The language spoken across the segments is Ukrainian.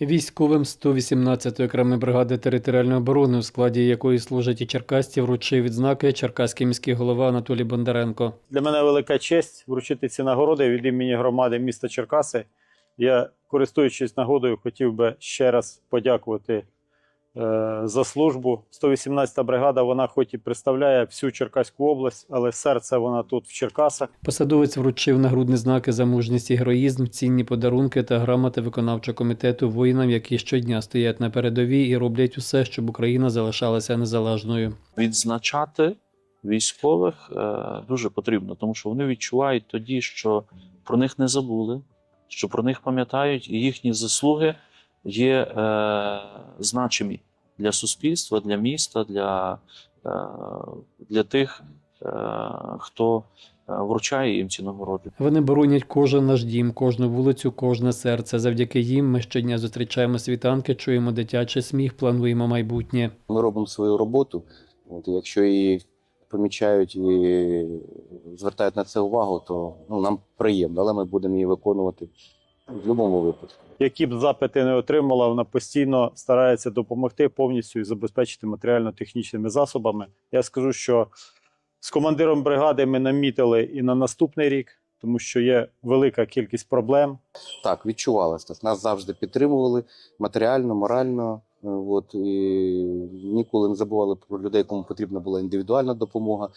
Військовим 118-ї окремої бригади територіальної оборони, у складі якої служать і черкасці, вручив відзнаки черкаський міський голова Анатолій Бондаренко. Для мене велика честь вручити ці нагороди від імені громади міста Черкаси. Я, користуючись нагодою, хотів би ще раз подякувати за службу. 118-та бригада, вона хоч і представляє всю Черкаську область, але серце вона тут в Черкасах. Посадовець вручив нагрудні знаки за мужність і героїзм, цінні подарунки та грамоти виконавчого комітету воїнам, які щодня стоять на передовій і роблять усе, щоб Україна залишалася незалежною. відзначати військових е, дуже потрібно, тому що вони відчувають тоді, що про них не забули, що про них пам'ятають, і їхні заслуги є е, значимі для суспільства, для міста, для, е, для тих, е, хто е, вручає їм ці нагороди. Вони боронять кожен наш дім, кожну вулицю, кожне серце. Завдяки їм ми щодня зустрічаємо світанки, чуємо дитячий сміх, плануємо майбутнє. Ми робимо свою роботу. От, якщо її помічають і звертають на це увагу, то ну, нам приємно, але ми будемо її виконувати в будь-якому випадку. Які б запити не отримала, вона постійно старається допомогти повністю і забезпечити матеріально-технічними засобами. Я скажу, що з командиром бригади ми намітили і на наступний рік, тому що є велика кількість проблем. Так, відчувалося. Нас завжди підтримували матеріально, морально. е, От, і ніколи не забували про людей, кому потрібна була індивідуальна допомога.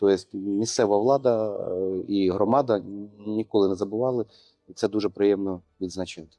Тобто місцева влада е, і громада ніколи не забували. І це дуже приємно відзначати.